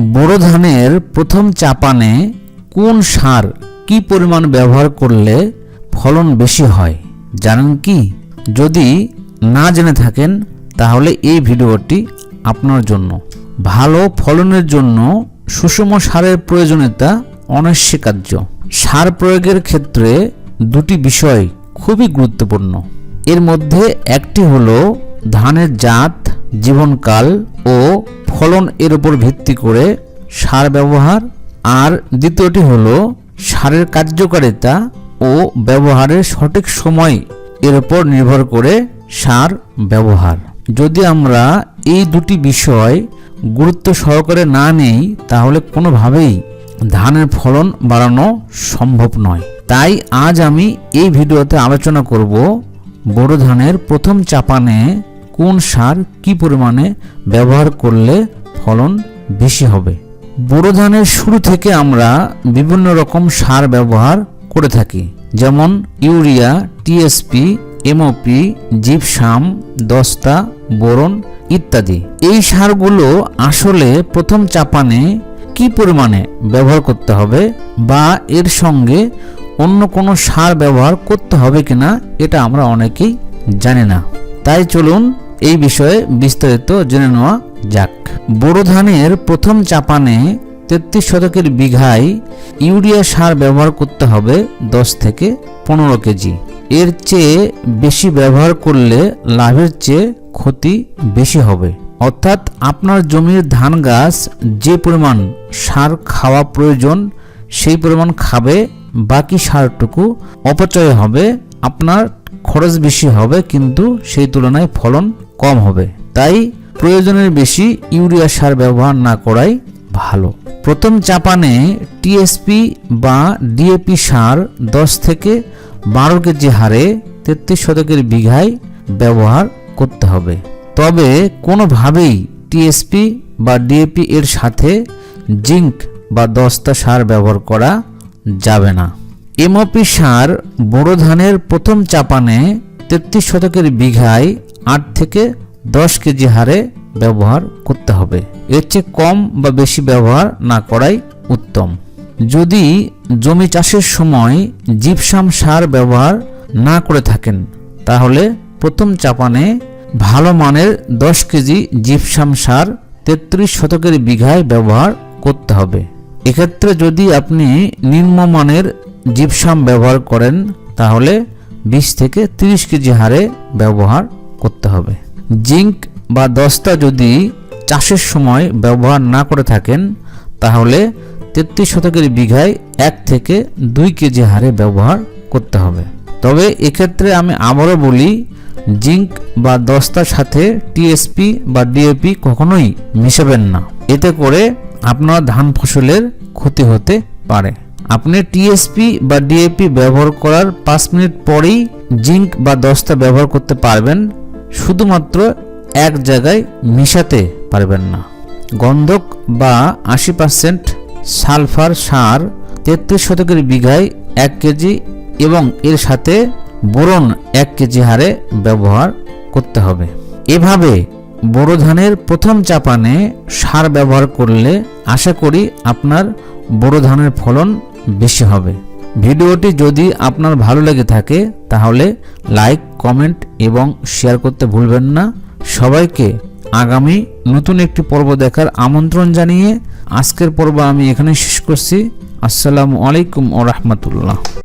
বোরো ধানের প্রথম চাপানে কোন সার কি পরিমাণ ব্যবহার করলে ফলন বেশি হয়, জানেন কি? যদি না জেনে থাকেন, তাহলে এই ভিডিওটি আপনার জন্য। ভালো ফলনের জন্য সুষম সারের প্রয়োজনীয়তা অনস্বীকার্য। সার প্রয়োগের ক্ষেত্রে দুটি বিষয় খুবই গুরুত্বপূর্ণ। এর মধ্যে একটি হলো ধানের জাত, জীবনকাল ফলন এর উপর ভিত্তি করে সার ব্যবহার, আর দ্বিতীয়টি হলো সারের কার্যকারিতা ও ব্যবহারের সঠিক সময় এর উপর নির্ভর করে সার ব্যবহার। যদি আমরা এই দুটি বিষয় গুরুত্ব সহকারে না নেই, তাহলে কোনোভাবেই ধানের ফলন বাড়ানো সম্ভব নয়। তাই আজ আমি এই ভিডিওতে আলোচনা করব বোরো ধানের প্রথম চাপানে কোন সার কি পরিমাণে ব্যবহার করলে ফলন বেশি হবে? বোরো ধানের শুরু থেকে আমরা বিভিন্ন রকম সার ব্যবহার করে থাকি, যেমন ইউরিয়া টিএসপি এমওপি জিপসাম, দস্তা, বোরন ইত্যাদি। এই সারগুলো আসলে প্রথম চাপানে কি পরিমাণে ব্যবহার করতে হবে বা এর সঙ্গে অন্য কোনো সার ব্যবহার করতে হবে কিনা, এটা আমরা অনেকেই জানি না। তাই চলুন এই বিষয়ে বিস্তারিত জেনে নেওয়া যাক। বোরো ধানের প্রথম চাপানে তেত্রিশ শতকের বিঘায় ইউরিয়া সার ব্যবহার করতে হবে দশ থেকে পনেরো কেজি। এর চেয়ে বেশি ব্যবহার করলে লাভের চেয়ে ক্ষতি বেশি হবে। অর্থাৎ আপনার জমির ধান গাছ যে পরিমাণ সার খাওয়া প্রয়োজন, সেই পরিমাণ খাবে, বাকি সারটুকু অপচয় হবে, আপনার খরচ বেশি হবে, কিন্তু সেই তুলনায় ফলন কম হবে। তাই প্রয়োজনের বেশি ইউরিয়া সার ব্যবহার না করাই ভালো। প্রথম চাপানে টিএসপি বা ডিএপি সার দশ থেকে বারো কেজি হারে তেত্রিশ শতকের বিঘায় ব্যবহার করতে হবে। তবে কোনোভাবেই টিএসপি বা ডিএপি এর সাথে জিঙ্ক বা দস্তা সার ব্যবহার করা যাবে না। এমওপি সার বোরো ধানের প্রথম চাপানে তেত্রিশ শতকের বিঘায় আট থেকে দশ কেজি হারে ব্যবহার করতে হবে। এর চেয়ে কম বা বেশি ব্যবহার না করাই উত্তম। যদি জমি চাষের সময় জিপসাম সার ব্যবহার না করে থাকেন, তাহলে প্রথম চাপানে ভালো মানের দশ কেজি জিপসাম সার তেত্রিশ শতকের বিঘায় ব্যবহার করতে হবে। এক্ষেত্রে যদি আপনি নিম্নমানের জিপসাম ব্যবহার করেন, তাহলে বিশ থেকে তিরিশ কেজি হারে ব্যবহার করতে হবে। জিঙ্ক বা দস্তা যদি চাষের সময় ব্যবহার না করে থাকেন, তাহলে তেত্রিশ শতকের বিঘায় এক থেকে দুই কেজি হারে ব্যবহার করতে হবে। তবে এক্ষেত্রে আমি আবারও বলি, জিঙ্ক বা দস্তার সাথে টিএসপি বা ডিএপি কখনোই মিশাবেন না। এতে করে আপনার ধান ফসলের ক্ষতি হতে পারে। আপনি টিএসপি বা ডিএপি ব্যবহার করার পাঁচ মিনিট পরেই জিঙ্ক বা দস্তা ব্যবহার করতে পারবেন। শুধুমাত্র এক জায়গায় মিশাতে পারবেন না। গন্ধক বা আশি পার্সেন্ট সালফার সার তেত্রিশ শতকের বিঘায় এক কেজি এবং এর সাথে বোরন এক কেজি হারে ব্যবহার করতে হবে। এভাবে বোরো ধানের প্রথম চাপানে সার ব্যবহার করলে আশা করি আপনার বোরো ধানের ফলন বেশি হবে। ভিডিওটি যদি আপনার ভালো লেগে থাকে, তাহলে লাইক, কমেন্ট এবং শেয়ার করতে ভুলবেন না। সবাইকে আগামী নতুন একটি পর্ব দেখার আমন্ত্রণ জানিয়ে আজকের পর্ব আমি এখানে শেষ করছি। আসসালামু আলাইকুম ও রহমতুল্লাহ।